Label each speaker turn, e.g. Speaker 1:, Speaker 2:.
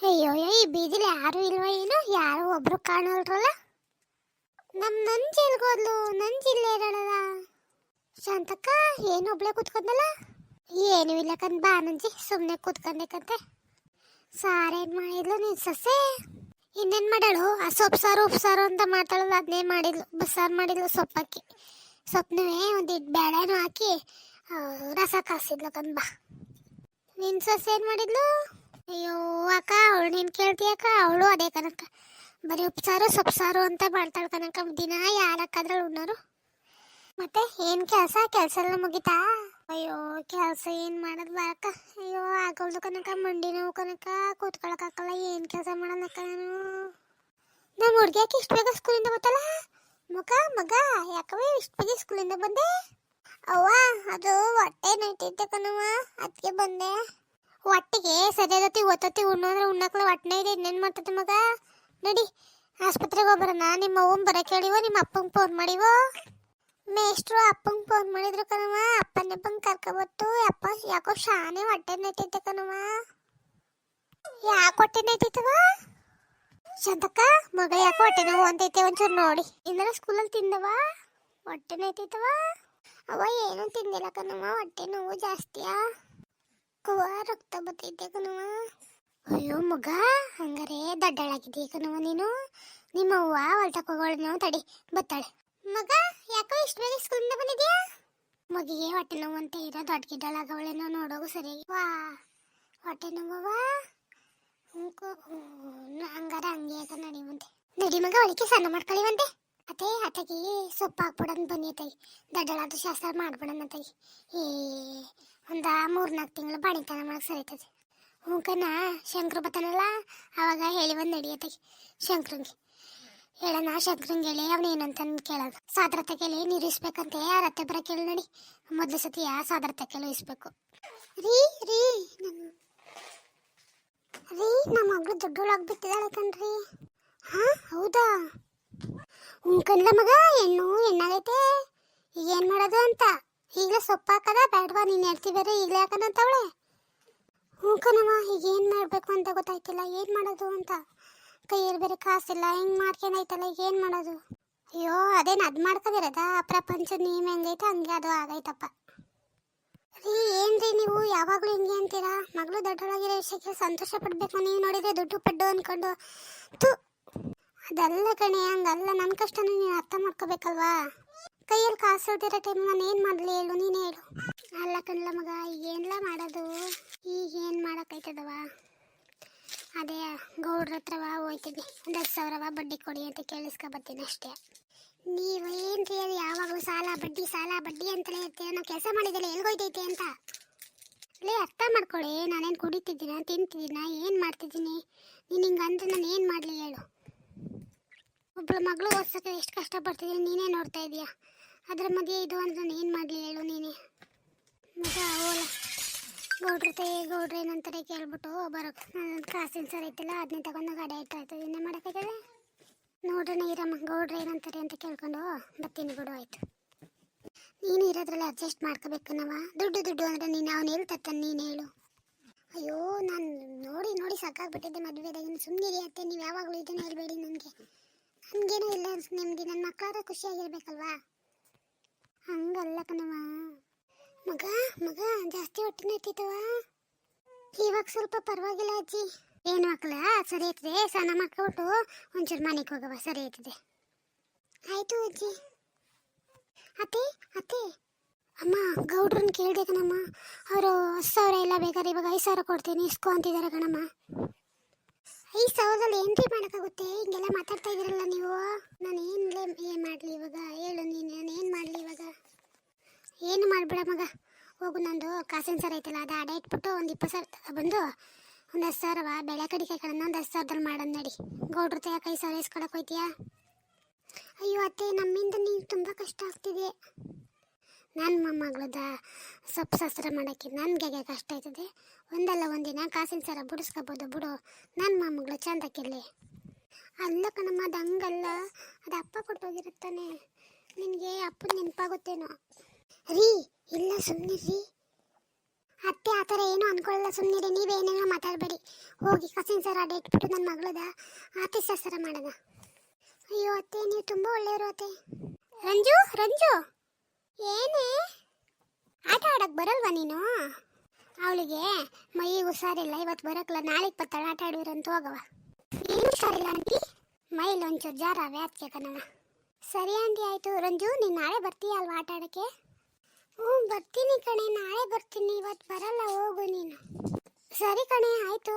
Speaker 1: ಅಯ್ಯೋ ಈ ಬೀದಿಲಿ ಯಾರು ಇಲ್ವ ಏನು? ಯಾರು ಒಬ್ರು ಕಾಣಲ್ರಲ್ಲ? ನಮ್ ನಂಜಿ ಎಲ್ಗೋದ್ಲು ನಂಜಿ ಇರೋಣ ಶಾಂತಕ್ಕ, ಏನು ಒಬ್ಳೆ ಕೂತ್ಕೊಂಡಲ್ಲ? ಏನು ಇಲ್ಲ ಕಂದ್ ಬಾ ನಂಜಿ ಸುಮ್ಮನೆ ಕೂತ್ಕೊಂಡೇಕಂತೆ ಸಾರೇನು ಮಾಡಿದ್ಲು ನೀನು ಸೊಸೆ? ಇನ್ನೇನ್ ಮಾಡಾಳು? ಆ ಸೊಪ್ಪು ಸಾರು, ಉಪ್ಪು ಸಾರು ಅಂತ ಮಾತಾಡಲ್ಲ ಅದನ್ನೇ ಮಾಡಿದ್ಲು ಬಸ್ಸಾರು ಮಾಡಿದ್ಲು ಸೊಪ್ಪಾಕಿ. ಸೊಪ್ಪನವೇ ಒಂದಿಟ್ಟು ಬೇಳೆನೂ ಹಾಕಿ ರಸ ಕಾಸಿದ್ಲು ಕಂದ್ ಬಾ. ನಿನ್ ಸೊಸೆ ಏನು ಮಾಡಿದ್ಲು? ಅಯ್ಯೋ, ಅಕ್ಕ, ಅವಳು ನೀನು ಕೇಳ್ತೀಯಕ್ಕ ಅವಳು ಅದೇ ಕನಕ. ಬರೀ ಉಪ್ಸಾರು, ಸೊಪ್ಸಾರು ಅಂತ ಮಾಡ್ತಾಳೆ ಕನಕ. ದಿನ ಯಾರಕ್ಕಾದ್ರೂ ಉಣ್ಣೋರು. ಮತ್ತೆ ಏನ್ ಕೆಲಸ? ಕೆಲಸ ಎಲ್ಲ ಮುಗಿತಾ? ಅಯ್ಯೋ, ಕೆಲಸ ಏನ್ ಮಾಡೋದು ಅಕ್ಕ? ಅಯ್ಯೋ ಆಗೋದು ಕನಕ. ಮಂಡಿ ನೋವು ಕನಕ. ಕೂತ್ಕೊಳಕ್ ಹಾಕಲ್ಲ ಏನ್ ಕೆಲಸ ಮಾಡೋದಕ್ಕ ನಾನು? ನಮ್ಮ ಹುಡ್ಗ್ಯಾಕೆ ಇಷ್ಟು ಬೇಗ ಸ್ಕೂಲಿಂದ ಗೊತ್ತಲ್ಲ ಮುಖ, ಮಗ ಯಾಕವೇ ಇಷ್ಟು ಬೇಗ ಸ್ಕೂಲಿಂದ ಬಂದೆ? ಅವ್ವ, ಅದು ಹೊಟ್ಟೆ ನೈಟಿದ್ದೆ ಕಣವ್ವ. ಅದಕ್ಕೆ ಬಂದೆ. ಹೊಟ್ಟಿಗೆ ಸರಿಯಾದತಿ ಒತ್ತತಿ ಅಂದ್ರೆ ಉಣ್ಣಕ್ಲ ಒಟ್ಟನೇ ಇದೆ, ಇನ್ನೇನು ಮಾಡ್ತದೆ ಮಗ? ನಡಿ, ಆಸ್ಪತ್ರೆಗೆ ಹೋಗ್ಬರೋಣ. ನಿಮ್ಮ ಅವ್ವನ್ ಬರಕ್ಕೆ ಹೇಳಿವೋ, ನಿಮ್ಮ ಅಪ್ಪಂಗೆ ಫೋನ್ ಮಾಡಿವೋ? ಮೇಷ್ಟ್ರು ಅಪ್ಪಂಗೆ ಫೋನ್ ಮಾಡಿದ್ರು ಕಣವ ಅಪ್ಪನೇ ಬಂದು ಕರ್ಕೊಬತ್ತು. ಅಪ್ಪ ಯಾಕೋ ಶಾನೆ ಹೊಟ್ಟೆ ನೈತೈತೆ ಕಣವ ಯಾಕೆ ಹೊಟ್ಟೆ ನೈತೈತವ ಶಾಂತಕ್ಕ ಮಗ ಯಾಕೋ ಹೊಟ್ಟೆ ನೋವು ಅಂತೈತೆ ಒಂಚೂರು ನೋಡಿ. ಇಂದ್ರ ಸ್ಕೂಲಲ್ಲಿ ತಿಂದವ ಹೊಟ್ಟೆ ನೈತೈತವ ಅವ ಏನು ತಿಂದಿಲ್ಲ ಕಣವ ಹೊಟ್ಟೆ ನೋವು ಜಾಸ್ತಿಯಾ? ಅವ್ವ ರಕ್ತ ಬರ್ತೈತೆ ಕಣವ ಅಯ್ಯೋ ಮಗ, ಹಂಗಾರೆ ದಡ್ಡಳಾಗಿದ್ದೀಯ ಕಣವ ನೀನು? ನಿಮ್ಮ ಅವ್ವ ಹೊಲ್ಟಕ್ಕೆ ತಡಿ, ಬತ್ತಾಳೆ. ಮಗ, ಯಾಕೋ ಇಷ್ಟು ಬೇಗ ಸ್ಕೂಲಿಂದ ಬಂದಿದ್ಯಾ? ಮಗಿಗೆ ಹೊಟ್ಟೆ ನೋವು ಅಂತ ಇರೋ ದೊಡ್ಡ ಗಿಡ್ಡಳಾಗವಳೇನೋ ನೋಡೋಗು ಸರಿಯಾಗಿ ವಾ, ಹೊಟ್ಟೆ ನೋವವ ಹಂಗಾರ ಹಂಗೆ ಯಾಕ ನಡಿವಂತೆ. ನಡಿ ಮಗ ಒಳಗೆ ಸಣ್ಣ ಮಾಡ್ಕೊಳ್ಳಿವಂತೆ ಅದೇ ಆತಗಿ ಸೊಪ್ಪು ಹಾಕ್ಬಿಡೋಣ ಬನ್ನಿ ದಡ್ಡಳಾದ ಶಾಸ್ತ್ರ ಮಾಡ್ಬಿಡೋಣ ಏ, ಒಂದು ಮೂರು ನಾಲ್ಕು ತಿಂಗಳು ಬಾಣಿತನ ಮಾಡಕ್ಕೆ ಸರಿತದೆ ಹೂಕನ ಶಂಕರ್ ಬತ್ತಾನಲ್ಲ ಅವಾಗ ಹೇಳಿ ಒಂದು ನಡಿಯತ್ತಾಗಿ ಶಂಕ್ರಂಗೆ. ಹೇಳೋಣ ಶಂಕರಂಗೆ ಹೇಳಿ, ಅವನು ಏನಂತಂದು ಕೇಳೋದು. ಸಾದ್ರತೆ ಕೇಳಿ, ನೀರು ಯಾರ ಹತ್ತೆ ಬರ ಕೇಳಿ ನಡಿ. ಮೊದಲು ಸತಿ ಆ ಸಾದ್ರತೆ ಕೇಳಿ ಇಸ್ಬೇಕು. ರೀ ರೀ, ನಾನು ರೀ ನಮ್ಮ ಮಗಳು ದೊಡ್ಡೊಳಗೆ ಬಿಟ್ಟಿದ್ದಾಳೆ ಕಣ್ರಿ. ಹಾ, ಹೌದಾ? ಕಣ್ಲ ಮಗ, ಹೆಣ್ಣು, ಹೆಣ್ಣಾಗೈತೆ. ಈಗ ಏನು ಮಾಡೋದು ಅಂತ? ಈಗಲೇ ಸೊಪ್ಪು ಹಾಕದ? ಬೇಡವಾ, ನೀನು ಹೇಳ್ತಿ ಬೇರೆ, ಈಗಲೇ ಹಾಕದಂತವಳೆ. ಹ್ಞೂ ಕಣವ ಈಗ ಏನು ಮಾಡಬೇಕು ಅಂತ ಗೊತ್ತಾಯ್ತಿಲ್ಲ. ಏನು ಮಾಡೋದು ಅಂತ? ಕೈಯಲ್ಲಿ ಬೇರೆ ಕಾಸಿಲ್ಲ, ಹೆಂಗೆ ಮಾಡ್ಕೊಂಡೈತಲ್ಲ ಈಗ ಏನು ಮಾಡೋದು? ಅಯ್ಯೋ, ಅದೇನು ಅದು ಮಾಡ್ಕೋದಿರೋದ? ಪ್ರಪಂಚ ನಿಯಮ ಹೆಂಗೈತೆ, ಹಂಗೆ ಅದು ಆಗೈತಪ್ಪ. ರೀ, ಏನ್ರಿ ನೀವು? ಯಾವಾಗಲೂ ಹಿಂಗೆ ಅಂತೀರಾ? ಮಗಳು ದೊಡ್ಡೊಳಗಿರೋ ವಿಷಯಕ್ಕೆ ಸಂತೋಷ ಪಡಬೇಕು, ನೀವು ನೋಡಿದ್ರೆ ದುಡ್ಡು ಪಡ್ಡು ಅನ್ಕೊಂಡು. ತು ಅದಲ್ಲ ಕಣೆ, ಹಂಗಲ್ಲ. ನನ್ನ ಕಷ್ಟನ ನೀನು ಅರ್ಥ ಮಾಡ್ಕೋಬೇಕಲ್ವಾ? ಕೈಯಲ್ಲಿ ಕಾಸು ಇಲ್ದಿರೋ ಟೈಮ್ ನಾನು ಏನು ಮಾಡಲಿ ಹೇಳು, ನೀನು ಹೇಳು. ಅಲ್ಲ ಕಣ್ಲ ಮಗ ಏನೆಲ್ಲ ಮಾಡೋದು? ಈಗ ಏನು ಮಾಡೋಕ್ಕೈತದವ ಅದೇ, ಗೌಡ್ರ ಹತ್ರವ ಹೋಯ್ತೀನಿ. ಒಂದು ಹತ್ತು ಸಾವಿರವ ಬಡ್ಡಿ ಕೊಡಿ ಅಂತ ಕೇಳಿಸ್ಕೊಬತ್ತೀನಿ ಅಷ್ಟೇ. ನೀವು ಏನ್ ಅದು ಯಾವಾಗಲೂ ಸಾಲ ಬಡ್ಡಿ ಸಾಲ ಬಡ್ಡಿ ಅಂತಲೇ ಇರ್ತೀರ? ನಾವು ಕೆಲಸ ಮಾಡಿದ್ದಲ್ಲ ಎಲ್ಗೋಯ್ತೈತೆ ಅಂತ? ಲೇ, ಅರ್ಥ ಮಾಡ್ಕೊಳ್ಳಿ ನಾನೇನು ಕುಡಿತಿದ್ದೀನ, ತಿಂತಿದ್ದೀನ, ಏನು ಮಾಡ್ತಿದ್ದೀನಿ? ನೀನು ಹಿಂಗೆ ನಾನು ಏನು ಒಬ್ಬಳು ಮಗಳು ಓದ್ಸೋಕೆ ಎಷ್ಟು ಕಷ್ಟಪಡ್ತಿದ್ದೀನಿ ನೀನೇ ನೋಡ್ತಾ ಇದೀಯಾ ಅದ್ರ ಮಧ್ಯೆ ಇದು ಅಂದ್ರೆ ನಾನು ಏನು ಮಾಡಲಿ ಹೇಳು ನೀನೇ. ಮಗ ಓಲ, ಗೌಡ್ರ ತೇ, ಗೌಡ್ರ ಏನಂತಾರೆ ಕೇಳ್ಬಿಟ್ಟು ಬರೋಕೆ. ನನ್ನ ಕಾಸಿನ ಸರ್ ಐತಿಲ್ಲ ಅದನ್ನೇ ತಗೊಂಡು ಗಾಡಿ ಇಟ್ಟು ಆಯ್ತು ಇನ್ನೇ ಮಾಡೋಕ್ಕಾಗಲ್ಲ ನೋಡ್ರಿ ಇರಮ್ಮ ಗೌಡ್ರ ಏನಂತಾರೆ ಅಂತ ಕೇಳ್ಕೊಂಡು ಬರ್ತೀನಿ ಬಿಡು, ಆಯಿತು. ನೀನು ಇರೋದ್ರಲ್ಲಿ ಅಡ್ಜಸ್ಟ್ ಮಾಡ್ಕೋಬೇಕು ನಾವ. ದುಡ್ಡು ದುಡ್ಡು ಅಂದರೆ ನೀನು, ಅವನು ಹೇಳ್ತಾನೆ ನೀನು ಹೇಳು. ಅಯ್ಯೋ, ನಾನು ನೋಡಿ ನೋಡಿ ಸಾಕಾಗ್ಬಿಟ್ಟಿದ್ದೆ ಮದುವೆದಾಗಿನ ಸುಮ್ಮನೆ ಅತ್ತೆ, ನೀವು ಯಾವಾಗಲೂ ಇದನ್ನು ಹೇಳ್ಬೇಡಿ ನನಗೆ ನನಗೇನೂ ಇಲ್ಲ ನೆಮ್ಮದಿ ನನ್ನ ಮಕ್ಕಳಾದ್ರೆ ಖುಷಿಯಾಗಿರ್ಬೇಕಲ್ವಾ? ಹಂಗಲ್ಲ ಕಣವ ಮಗ ಮಗ, ಜಾಸ್ತಿ ಹೊಟ್ಟೆ ನೈತಿತ್ತವ ಇವಾಗ ಸ್ವಲ್ಪ ಪರವಾಗಿಲ್ಲ ಅಜ್ಜಿ. ಏನು ಮಕ್ಕಳ ಸರಿ ಐತದೆ, ಸ್ನಾನ ಬಿಟ್ಟು ಒಂಚೂರು ಮನೆಗೆ ಹೋಗವ ಸರಿ ಐತದೆ. ಆಯ್ತು ಅಜ್ಜಿ. ಅತ್ತೆ ಅತ್ತೆ. ಅಮ್ಮ, ಗೌಡ್ರನ್ನ ಕೇಳಿದೆ ಕಣಮ್ಮ. ಅವರು ಹತ್ತು ಸಾವಿರ ಎಲ್ಲ ಬೇಕಾದ್ರೆ ಇವಾಗ ಐದು ಸಾವಿರ ಕೊಡ್ತೀನಿ, ಇಸ್ಕೋ ಅಂತಿದ್ದಾರೆ ಕಣಮ್ಮ. ಐದು ಸಾವಿರದಲ್ಲಿ ಏನ್ರಿ ಮಾಡೋಕ್ಕಾಗುತ್ತೆ? ಹಿಂಗೆಲ್ಲ ಮಾತಾಡ್ತಾ ಇದ್ದೀರಲ್ಲ ನೀವು ನಾನು ಏನ್ಲೇ ಏನು ಮಾಡಲಿ ಇವಾಗ ಹೇಳು ನೀನು ನಾನು ಏನು ಮಾಡಲಿ ಇವಾಗ ಏನು ಮಾಡಬೇಡ ಮಗ. ಹೋಗು ನಂದು. ಕಾಸಿನ ಸರ ಐತಲ್ಲ, ಅದು ಅಡ ಇಟ್ಬಿಟ್ಟು ಒಂದು ಇಪ್ಪತ್ತು ಸಾವಿರ ಬಂದು ಒಂದು ಹತ್ತು ಸಾವಿರವ ಬೆಳೆ ಕಡಿಕೆ ಒಂದು ಹತ್ತು ಸಾವಿರದಲ್ಲಿ ಮಾಡೋದು ನಡಿ. ಗೌಡ್ರ ತೆಗ ಕೈ ಸಾವಿರ ಇಸ್ಕೊಳಕ್ಕೆ ಹೋಯ್ತೀಯಾ? ಅಯ್ಯೋ ಅತ್ತೆ, ನಮ್ಮಿಂದ ನೀನು ತುಂಬ ಕಷ್ಟ ಆಗ್ತಿದೆ. ನನ್ನ ಮೊಮ್ಮಗಳದ ಸೊಪ್ಪು ಸಸ್ರ ಮಾಡೋಕ್ಕೆ ನನಗೆ ಕಷ್ಟ ಆಯ್ತದೆ. ಒಂದಲ್ಲ ಒಂದಿನ ಕಾಸಿನ ಸರ ಬಿಡಿಸ್ಕೋಬೋದು ಬಿಡು. ನನ್ನ ಮೊಮ್ಮಗಳು ಚಂದಕ್ಕಿರಲಿ. ಅಲ್ಲ ಕಣಮ್ಮ, ಅದು ಹಂಗಲ್ಲ. ಅದು ಅಪ್ಪ ಕೊಟ್ಟೋಗಿರುತ್ತಾನೆ. ನಿನಗೆ ಅಪ್ಪನ ನೆನಪಾಗುತ್ತೇನೋ. ರೀ, ಇಲ್ಲ ಸುಮ್ಮನೆ ರೀ. ಅತ್ತೆ ಆ ಥರ ಏನೂ ಅನ್ಕೊಳ್ಳಲ್ಲ ಸುಮ್ಮನೆ ನೀವೇನೇನೋ ಮಾತಾಡಬೇಡಿ. ಹೋಗಿ ಕಸಿನ್ ಸರ್ ಅಡ್ಡ ಇಟ್ಬಿಟ್ಟು ನನ್ನ ಮಗಳದ ಆತಿ ಸಸರ ಮಾಡದ ಅಯ್ಯೋ ಅತ್ತೆ, ನೀವು ತುಂಬ ಒಳ್ಳೆಯವರು ಅತ್ತೆ. ರಂಜು ರಂಜು. ಏನೇ? ಆಟ ಆಡಕ್ ಬರಲ್ವಾ ನೀನು? ಅವಳಿಗೆ ಮೈಗೆ ಹುಷಾರಿಲ್ಲ ಇವತ್ತು ಬರಕಲ್ಲ ನಾಳೆಗೆ ಬರ್ತಾಳೆ, ಆಟ ಆಡಿದ್ರಂತ ಹೋಗವ ಏನು ಹುಷಾರಿಲ್ಲ ಆಂಟಿ. ಮೈಲಿ ಒಂಚೂರು ಜಾರ ವ್ಯಾತ್ಕೆ ಕಣವ ಸರಿ ಆಂಟಿ, ಆಯಿತು. ರಂಜು, ನೀನು ನಾಳೆ ಬರ್ತೀಯ ಅಲ್ವಾ ಆಟ ಆಡೋಕ್ಕೆ? ಹ್ಞೂ ಬರ್ತೀನಿ ಕಣೆ ನಾಳೆ ಬರ್ತೀನಿ ಇವತ್ತು ಬರಲ್ಲ ಹೋಗು ನೀನು. ಸರಿ ಕಣೆ ಆಯಿತು.